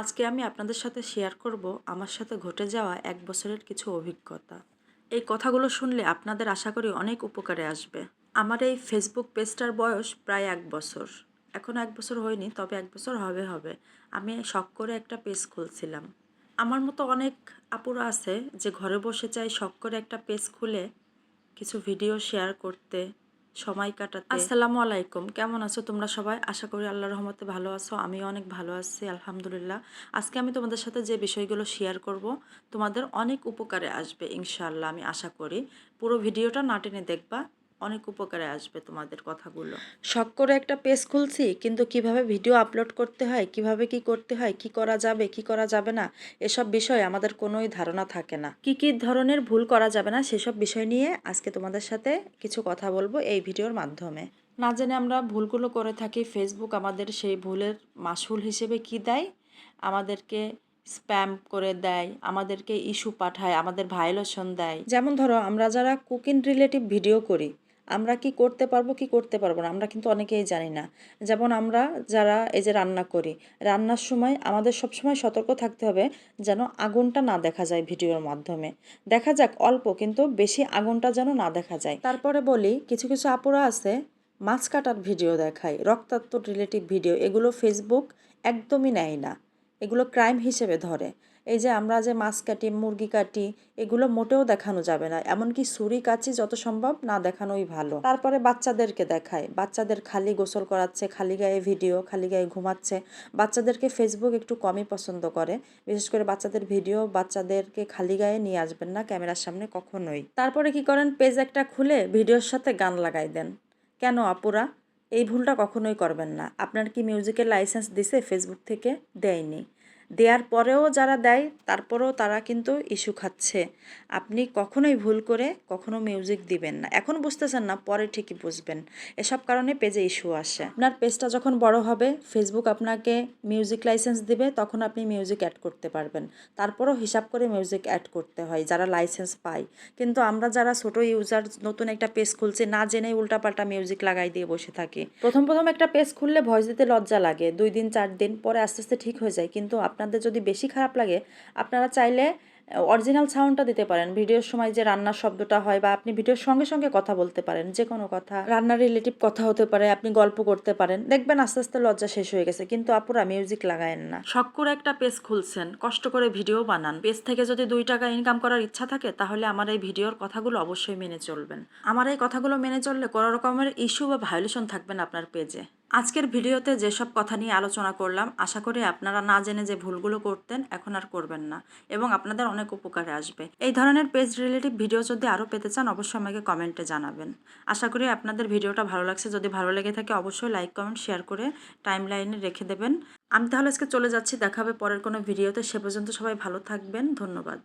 আজকে আমি আপনাদের সাথে শেয়ার করব আমার সাথে ঘটে যাওয়া এক বছরের কিছু অভিজ্ঞতা। এই কথাগুলো শুনলে আপনাদের আশা করি অনেক উপকারে আসবে। আমার এই ফেসবুক পেজটার বয়স প্রায় এক বছর। এখন এক বছর হয়নি, তবে এক বছর হবে হবে। আমি শখ করে একটা পেজ খুলছিলাম। আমার মতো অনেক আপুরা আছে যে ঘরে বসে চাই শখ করে একটা পেজ খুলে কিছু ভিডিও শেয়ার করতে। সময় কাটাতে। আসসালামু আলাইকুম কেমন আছো তোমরা সবাই? আশা করি আল্লাহ রহমতে ভালো আছো আমি অনেক ভালো আছি, আলহামদুলিল্লাহ। আজকে আমি তোমাদের সাথে যে বিষয়গুলো শেয়ার করব, তোমাদের অনেক উপকারে আসবে ইনশাআল্লাহ, আমি আশা করি। পুরো ভিডিওটা না টেনে দেখবা অনেক উপকারে আসবে তোমাদের কথাগুলো। শখ করে একটা পেজ খুলছি, কিন্তু কীভাবে ভিডিও আপলোড করতে হয়, কীভাবে কি করতে হয়, কি করা যাবে, কি করা যাবে না, এসব বিষয়ে আমাদের কোনোই ধারণা থাকে না। কি কি ধরনের ভুল করা যাবে না, সেসব বিষয় নিয়ে আজকে তোমাদের সাথে কিছু কথা বলব এই ভিডিওর মাধ্যমে। না জেনে আমরা ভুলগুলো করে থাকি ফেসবুক আমাদের সেই ভুলের মাসুল হিসেবে কি দেয়? আমাদেরকে স্প্যাম করে দেয়, আমাদেরকে ইস্যু পাঠায়, আমাদের ভায়োলেশন দেয়। যেমন ধরো, আমরা যারা কুকিং রিলেটিভ ভিডিও করি আমরা কি করতে পারব, কি করতে পারব না, আমরা কিন্তু অনেকেই জানি না। যেমন আমরা যারা এই যে রান্না করি, রান্নার সময় আমাদের সবসময় সতর্ক থাকতে হবে যেন আগুনটা না দেখা যায় ভিডিওর মাধ্যমে। দেখা যাক, অল্প কিন্তু বেশি আগুনটা যেন না দেখা যায়। তারপরে বলি, কিছু কিছু আপুরা আছে, মাছ কাটার ভিডিও দেখায়, রক্তাক্ত রিলেটিভ ভিডিও এগুলো ফেসবুক একদমই নেয় না। এগুলো ক্রাইম হিসেবে ধরে। এই যে আমরা যে মাছ কাটি, মুরগি কাটি, এগুলো মোটেও দেখানো যাবে না। এমনকি ছুরি কাচি যত সম্ভব না দেখানোই ভালো। তারপরে বাচ্চাদেরকে দেখায়। বাচ্চাদের খালি গোসল করাচ্ছে, খালি গায়ে ভিডিও, খালি গায়ে ঘুমাচ্ছে। বাচ্চাদেরকে ফেসবুক একটু কমই পছন্দ করে। বিশেষ করে বাচ্চাদের ভিডিও বাচ্চাদেরকে খালি গায়ে নিয়ে আসবেন না ক্যামেরার সামনে কখনোই। তারপরে কি করেন? পেজ একটা খুলে ভিডিওর সাথে গান লাগাই দেন। কেন আপুরা? এই ভুলটা কখনোই করবেন না। আপনার কি মিউজিকের লাইসেন্স দিছে ফেসবুক থেকে? দেয়নি। দেওয়ার পরেও যারা দেয়, তারপরেও তারা কিন্তু ইস্যু খাচ্ছে। আপনি কখনোই ভুল করে কখনো মিউজিক দিবেন না। এখন বুঝতেছেন না, পরে ঠিকই বুঝবেন। এসব কারণে পেজে ইস্যু আসে। আপনার পেজটা যখন বড় হবে ফেসবুক আপনাকে মিউজিক লাইসেন্স দিবে, তখন আপনি মিউজিক অ্যাড করতে পারবেন। তারপরও হিসাব করে মিউজিক অ্যাড করতে হয়, যারা লাইসেন্স পায়। কিন্তু আমরা যারা ছোট ইউজার, নতুন একটা পেজ খুলছি, না জেনেই উল্টাপাল্টা মিউজিক লাগাই দিয়ে বসে থাকি। প্রথম প্রথম একটা পেজ খুললে ভয়েস দিতে লজ্জা লাগে। দুই দিন, চার দিন, পরে আস্তে আস্তে ঠিক হয়ে যায়। কিন্তু আপনাদের যদি বেশি খারাপ লাগে, আপনারা চাইলে অরিজিনাল সাউন্ডটা দিতে পারেন। ভিডিওর সময় যে রান্নার শব্দটা হয় বা আপনি ভিডিওর সঙ্গে সঙ্গে কথা বলতে পারেন যে কোনো কথা। রান্নার রিলেটিভ কথা হতে পারে, আপনি গল্প করতে পারেন। দেখবেন আস্তে আস্তে লজ্জা শেষ হয়ে গেছে, কিন্তু আপুরা মিউজিক লাগায়েন না। শখ করে একটা পেজ খুলছেন, কষ্ট করে ভিডিও বানান। পেজ থেকে যদি দুই টাকা ইনকাম করার ইচ্ছা থাকে, তাহলে আমার এই ভিডিওর কথাগুলো অবশ্যই মেনে চলবেন। আমার এই কথাগুলো মেনে চললে কোনো রকমের ইস্যু বা ভায়োলেশন থাকবে না আপনার পেজে আজকের ভিডিওতে যেসব কথা নিয়ে আলোচনা করলাম, আশা করি আপনারা না জেনে যে ভুলগুলো করতেন এখন আর করবেন না এবং আপনাদের অনেক উপকারে আসবে। এই ধরনের পেজ রিলেটিভ ভিডিও যদি আরও পেতে চান, অবশ্যই আমাকে কমেন্টে জানাবেন। আশা করি আপনাদের ভিডিওটা ভালো লাগছে। যদি ভালো লেগে থাকে, অবশ্যই লাইক কমেন্ট শেয়ার করে টাইম লাইনে রেখে দেবেন। আমি তাহলে আজকে চলে যাচ্ছি। দেখাবে পরের কোনো ভিডিওতে সে পর্যন্ত সবাই ভালো থাকবেন। ধন্যবাদ।